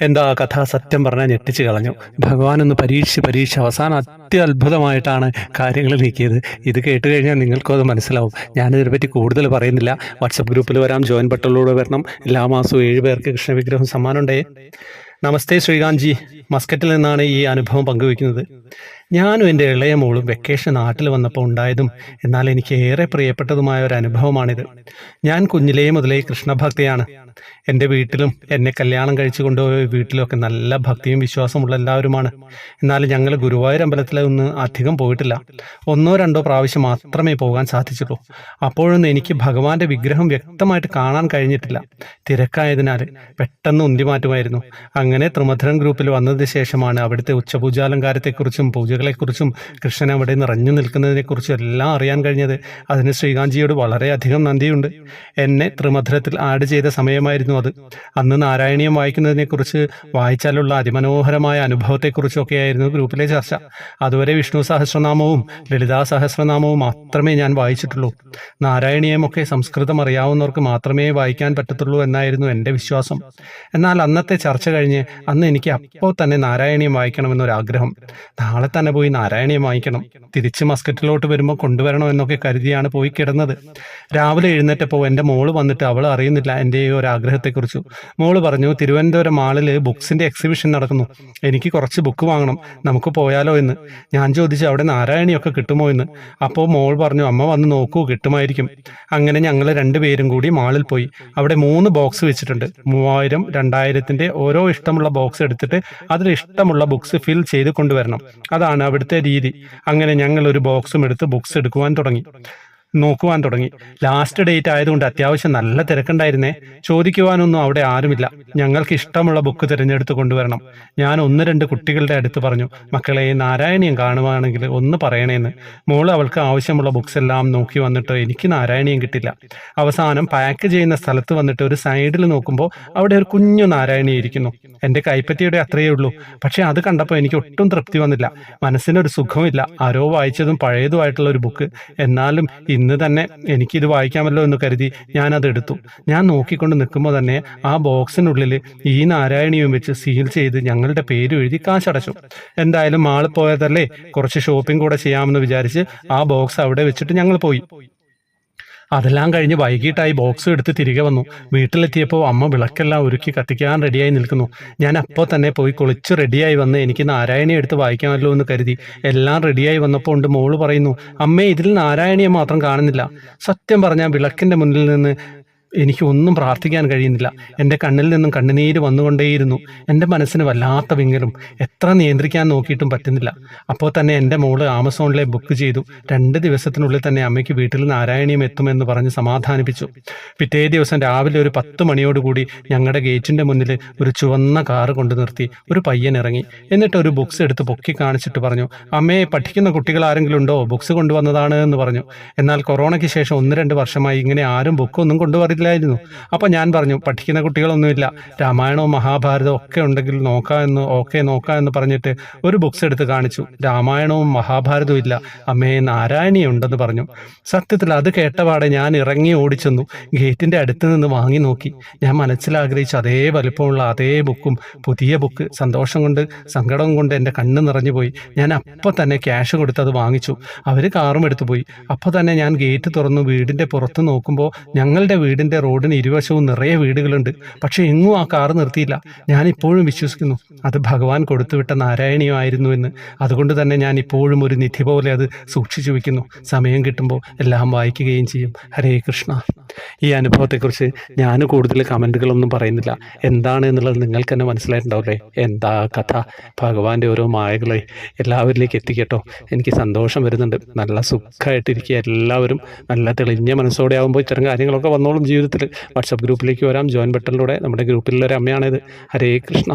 എന്താ കഥ? സത്യം പറഞ്ഞാൽ ഞെട്ടിച്ചു കളഞ്ഞു. ഭഗവാൻ ഒന്ന് പരീക്ഷിച്ച് പരീക്ഷിച്ച് അവസാനം അത്യത്ഭുതമായിട്ടാണ് കാര്യങ്ങൾ നീക്കിയത്. ഇത് കേട്ട് കഴിഞ്ഞാൽ നിങ്ങൾക്കും അത് മനസ്സിലാവും. ഞാനിതിനെപ്പറ്റി കൂടുതൽ പറയുന്നില്ല. വാട്സപ്പ് ഗ്രൂപ്പിൽ വരാം. ജോയിൻ ബട്ടണിലൂടെ വരണം. എല്ലാ മാസവും ഏഴ് പേർക്ക് കൃഷ്ണവിഗ്രഹം സമ്മാനമുണ്ടേ. നമസ്തേ ശ്രീകാന്ത് ജി മസ്കറ്റിൽ നിന്നാണ് ഈ അനുഭവം പങ്കുവയ്ക്കുന്നത്. ഞാനും എന്റെ ഇളയ മോളും വെക്കേഷൻ നാട്ടിൽ വന്നപ്പോൾ ഉണ്ടായതും എന്നാൽ എനിക്ക് ഏറെ പ്രിയപ്പെട്ടതുമായ ഒരു അനുഭവമാണിത്. ഞാൻ കുഞ്ഞിലേ മുതലേ കൃഷ്ണഭക്തിയാണ്. എന്റെ വീട്ടിലും എന്നെ കല്യാണം കഴിച്ചു കൊണ്ടുപോയ വീട്ടിലൊക്കെ നല്ല ഭക്തിയും വിശ്വാസമുള്ള എല്ലാവരുമാണ്. എന്നാൽ ഞങ്ങൾ ഗുരുവായൂർ അമ്പലത്തിൽ ഒന്ന് അധികം പോയിട്ടില്ല. ഒന്നോ രണ്ടോ പ്രാവശ്യം മാത്രമേ പോകാൻ സാധിച്ചുള്ളൂ. അപ്പോഴൊന്നും എനിക്ക് ഭഗവാന്റെ വിഗ്രഹം വ്യക്തമായിട്ട് കാണാൻ കഴിഞ്ഞിട്ടില്ല. തിരക്കായതിനാൽ പെട്ടെന്ന് ഉന്തിമാറ്റുമായിരുന്നു. അങ്ങനെ ത്രിമധുരം ഗ്രൂപ്പിൽ വന്നതിന് ശേഷമാണ് അവിടുത്തെ ഉച്ചപൂജാലങ്കാരത്തെക്കുറിച്ചും പൂജകളെക്കുറിച്ചും കൃഷ്ണൻ അവിടെ നിറഞ്ഞു നിൽക്കുന്നതിനെക്കുറിച്ചും എല്ലാം അറിയാൻ കഴിഞ്ഞത്. അതിന് ശ്രീകാന്ത്ജിയോട് വളരെയധികം നന്ദിയുണ്ട്. എന്നെ ത്രിമധുരത്തിൽ ആഡ് ചെയ്ത സമയമായിരുന്നു അത്. അന്ന് നാരായണീയം വായിക്കുന്നതിനെക്കുറിച്ച് വായിച്ചാലുള്ള അതിമനോഹരമായ അനുഭവത്തെക്കുറിച്ചൊക്കെയായിരുന്നു ഗ്രൂപ്പിലെ ചർച്ച. അതുവരെ വിഷ്ണു സഹസ്രനാമവും ലളിതാ സഹസ്രനാമവും മാത്രമേ ഞാൻ വായിച്ചിട്ടുള്ളൂ. നാരായണീയമൊക്കെ സംസ്കൃതം അറിയാവുന്നവർക്ക് മാത്രമേ വായിക്കാൻ പറ്റത്തുള്ളൂ എന്നായിരുന്നു എന്റെ വിശ്വാസം. എന്നാൽ അന്നത്തെ ചർച്ച കഴിഞ്ഞ് അന്ന് എനിക്ക് അപ്പോൾ തന്നെ നാരായണീയം വായിക്കണമെന്നൊരാഗ്രഹം. നാളെ തന്നെ പോയി നാരായണീയം വാങ്ങിക്കണം. തിരിച്ച് മസ്കറ്റിലോട്ട് വരുമ്പോൾ കൊണ്ടുവരണം എന്നൊക്കെ കരുതിയാണ് പോയി കിടന്നത്. രാവിലെ എഴുന്നേറ്റപ്പോൾ എന്റെ മോൾ വന്നിട്ട് അവൾ അറിയുന്നില്ല എന്റെ ഈ ഒരു ആഗ്രഹത്തെക്കുറിച്ച്. മോൾ പറഞ്ഞു തിരുവനന്തപുരം മാളിൽ ബുക്സിന്റെ എക്സിബിഷൻ നടക്കുന്നു. എനിക്ക് കുറച്ച് ബുക്ക് വാങ്ങണം. നമുക്ക് പോയാലോ എന്ന്. ഞാൻ ചോദിച്ചു അവിടെ നാരായണിയൊക്കെ കിട്ടുമോ എന്ന്? അപ്പോൾ മോൾ പറഞ്ഞു അമ്മ വന്ന് നോക്കൂ കിട്ടുമായിരിക്കും. അങ്ങനെ ഞങ്ങൾ രണ്ടുപേരും കൂടി മാളിൽ പോയി. അവിടെ മൂന്ന് ബോക്സ് വെച്ചിട്ടുണ്ട്. മൂവായിരം രണ്ടായിരത്തിന്റെ ഓരോ ഇഷ്ടമുള്ള ബോക്സ് എടുത്തിട്ട് അതിൽ ഇഷ്ടമുള്ള ബുക്സ് ഫിൽ ചെയ്ത് കൊണ്ടുവരണം. അതാണ് അവിടുത്തെ രീതി. അങ്ങനെ ഞങ്ങൾ ഒരു ബോക്സും എടുത്ത് ബുക്സ് എടുക്കുവാൻ തുടങ്ങി. നോക്കുവാൻ തുടങ്ങി. ലാസ്റ്റ് ഡേറ്റ് ആയതുകൊണ്ട് അത്യാവശ്യം നല്ല തിരക്കുണ്ടായിരുന്നേ. ചോദിക്കുവാനൊന്നും അവിടെ ആരുമില്ല. ഞങ്ങൾക്ക് ഇഷ്ടമുള്ള ബുക്ക് തിരഞ്ഞെടുത്ത് കൊണ്ടുവരണം. ഞാൻ ഒന്ന് രണ്ട് കുട്ടികളുടെ അടുത്ത് പറഞ്ഞു മക്കളെ നാരായണീയം കാണുവാണെങ്കിൽ ഒന്ന് പറയണേന്ന്. മോൾ അവൾക്ക് ആവശ്യമുള്ള ബുക്സ് എല്ലാം നോക്കി വന്നിട്ട് എനിക്ക് നാരായണീയം കിട്ടില്ല. അവസാനം പാക്ക് ചെയ്യുന്ന സ്ഥലത്ത് വന്നിട്ട് ഒരു സൈഡിൽ നോക്കുമ്പോൾ അവിടെ ഒരു കുഞ്ഞു നാരായണീയം ഇരിക്കുന്നു. എന്റെ കൈപ്പറ്റിയുടെ അത്രയേ ഉള്ളൂ. പക്ഷെ അത് കണ്ടപ്പോൾ എനിക്ക് ഒട്ടും തൃപ്തി വന്നില്ല. മനസ്സിനൊരു സുഖമില്ല. ആരോ വായിച്ചതും പഴയതുമായിട്ടുള്ള ഒരു ബുക്ക് എന്നാലും ഇന്ന് തന്നെ എനിക്കിത് വായിക്കാമല്ലോ എന്ന് കരുതി ഞാനത് എടുത്തു ഞാൻ നോക്കിക്കൊണ്ട് നിൽക്കുമ്പോൾ തന്നെ ആ ബോക്സിനുള്ളിൽ ഈ നാരായണിയും വെച്ച് സീൽ ചെയ്ത് ഞങ്ങളുടെ പേര് എഴുതി കാശടച്ചു. എന്തായാലും മാളിൽ പോയതല്ലേ കുറച്ച് ഷോപ്പിംഗ് കൂടെ ചെയ്യാമെന്ന് വിചാരിച്ച് ആ ബോക്സ് അവിടെ വെച്ചിട്ട് ഞങ്ങൾ പോയി. അതെല്ലാം കഴിഞ്ഞ് വൈകിട്ടായി ബോക്സ് എടുത്ത് തിരികെ വന്നു. വീട്ടിലെത്തിയപ്പോൾ അമ്മ വിളക്കെല്ലാം ഒരുക്കി കത്തിക്കാൻ റെഡിയായി നിൽക്കുന്നു. ഞാൻ അപ്പോൾ തന്നെ പോയി കുളിച്ച് റെഡിയായി വന്ന് എനിക്ക് നാരായണി എടുത്ത് വായിക്കാമല്ലോ എന്ന് കരുതി. എല്ലാം റെഡിയായി വന്നപ്പോൾ ഉണ്ട് മോൾ പറയുന്നു അമ്മേ ഇതിൽ നാരായണിയെ മാത്രം കാണുന്നില്ല. സത്യം പറഞ്ഞാൽ വിളക്കിന്റെ മുന്നിൽ നിന്ന് എനിക്ക് ഒന്നും പ്രാർത്ഥിക്കാൻ കഴിയുന്നില്ല. എന്റെ കണ്ണിൽ നിന്നും കണ്ണുനീര് വന്നുകൊണ്ടേയിരുന്നു. എന്റെ മനസ്സിന് വല്ലാത്ത വിങ്ങലും. എത്ര നിയന്ത്രിക്കാൻ നോക്കിയിട്ടും പറ്റുന്നില്ല. അപ്പോൾ തന്നെ എന്റെ മോൾ ആമസോണിലെ ബുക്ക് ചെയ്തു. രണ്ട് ദിവസത്തിനുള്ളിൽ തന്നെ അമ്മയ്ക്ക് വീട്ടിൽ നാരായണീയം എത്തുമെന്ന് പറഞ്ഞ് സമാധാനിപ്പിച്ചു. പിറ്റേ ദിവസം രാവിലെ ഒരു പത്ത് മണിയോടുകൂടി ഞങ്ങളുടെ ഗേറ്റിന്റെ മുന്നിൽ ഒരു ചുവന്ന കാറ് കൊണ്ടു നിർത്തി ഒരു പയ്യൻ ഇറങ്ങി. എന്നിട്ട് ഒരു ബുക്സ് എടുത്ത് പൊക്കി കാണിച്ചിട്ട് പറഞ്ഞു അമ്മയെ പഠിക്കുന്ന കുട്ടികൾ ആരെങ്കിലും ഉണ്ടോ? ബുക്സ് കൊണ്ടുവന്നതാണ് എന്ന് പറഞ്ഞു. എന്നാൽ കൊറോണയ്ക്ക് ശേഷം ഒന്ന് രണ്ട് വർഷമായി ഇങ്ങനെ ആരും ബുക്കൊന്നും കൊണ്ടുവരില്ലായിരുന്നു അപ്പോൾ ഞാൻ പറഞ്ഞു പഠിക്കുന്ന കുട്ടികളൊന്നുമില്ല. രാമായണവും മഹാഭാരതവും ഒക്കെ ഉണ്ടെങ്കിൽ നോക്കാം എന്ന് ഓക്കെ നോക്കാം എന്ന് പറഞ്ഞിട്ട് ഒരു ബുക്സ് എടുത്ത് കാണിച്ചു. രാമായണവും മഹാഭാരതവും ഇല്ല. അമ്മേ നാരായണി ഉണ്ടെന്ന് പറഞ്ഞു. സത്യത്തിൽ അത് കേട്ടപാടെ ഞാൻ ഇറങ്ങി ഓടിച്ചെന്നു. ഗേറ്റിന്റെ അടുത്ത് നിന്ന് വാങ്ങി നോക്കി. ഞാൻ മനസ്സിലാഗ്രഹിച്ച അതേ വലിപ്പമുള്ള അതേ ബുക്കും പുതിയ ബുക്ക്. സന്തോഷം കൊണ്ട് സങ്കടം കൊണ്ട് എന്റെ കണ്ണ് നിറഞ്ഞു പോയി. ഞാൻ അപ്പോൾ തന്നെ ക്യാഷ് കൊടുത്ത് അത് വാങ്ങിച്ചു. അവർ കാറും എടുത്തു പോയി. അപ്പോൾ തന്നെ ഞാൻ ഗേറ്റ് തുറന്നു വീടിന്റെ പുറത്ത് നോക്കുമ്പോൾ ഞങ്ങളുടെ വീടിന്റെ റോഡിന് ഇരുവശവും നിറയെ വീടുകളുണ്ട്. പക്ഷെ എങ്ങും ആ കാർ നിർത്തിയില്ല. ഞാൻ ഇപ്പോഴും വിശ്വസിക്കുന്നു അത് ഭഗവാൻ കൊടുത്തുവിട്ട നാരായണീയമായിരുന്നു എന്ന്. അതുകൊണ്ട് തന്നെ ഞാൻ ഇപ്പോഴും ഒരു നിധി പോലെ അത് സൂക്ഷിച്ചു വെക്കുന്നു സമയം കിട്ടുമ്പോൾ എല്ലാം വായിക്കുകയും ചെയ്യും. ഹരേ കൃഷ്ണ. ഈ അനുഭവത്തെക്കുറിച്ച് ഞാൻ കൂടുതൽ കമന്റുകളൊന്നും പറയുന്നില്ല. എന്താണ് എന്നുള്ളത് നിങ്ങൾക്ക് തന്നെ മനസ്സിലായിട്ടുണ്ടാവില്ലേ? എന്താ കഥ? ഭഗവാന്റെ ഓരോ മായകളെ എല്ലാവരിലേക്ക് എത്തിക്കട്ടോ എനിക്ക് സന്തോഷം വരുന്നുണ്ട്. നല്ല സുഖമായിട്ടിരിക്കുക എല്ലാവരും. നല്ല തെളിഞ്ഞ മനസ്സോടെ ആകുമ്പോൾ ഇത്തരം കാര്യങ്ങളൊക്കെ വന്നോളും ജീവിതത്തിൽ വാട്സപ്പ് ഗ്രൂപ്പിലേക്ക് വരാം. ജോയിൻ ബട്ടണിലൂടെ നമ്മുടെ ഗ്രൂപ്പിലുള്ള ഒരു അമ്മയാണിത്. ഹരേ കൃഷ്ണ.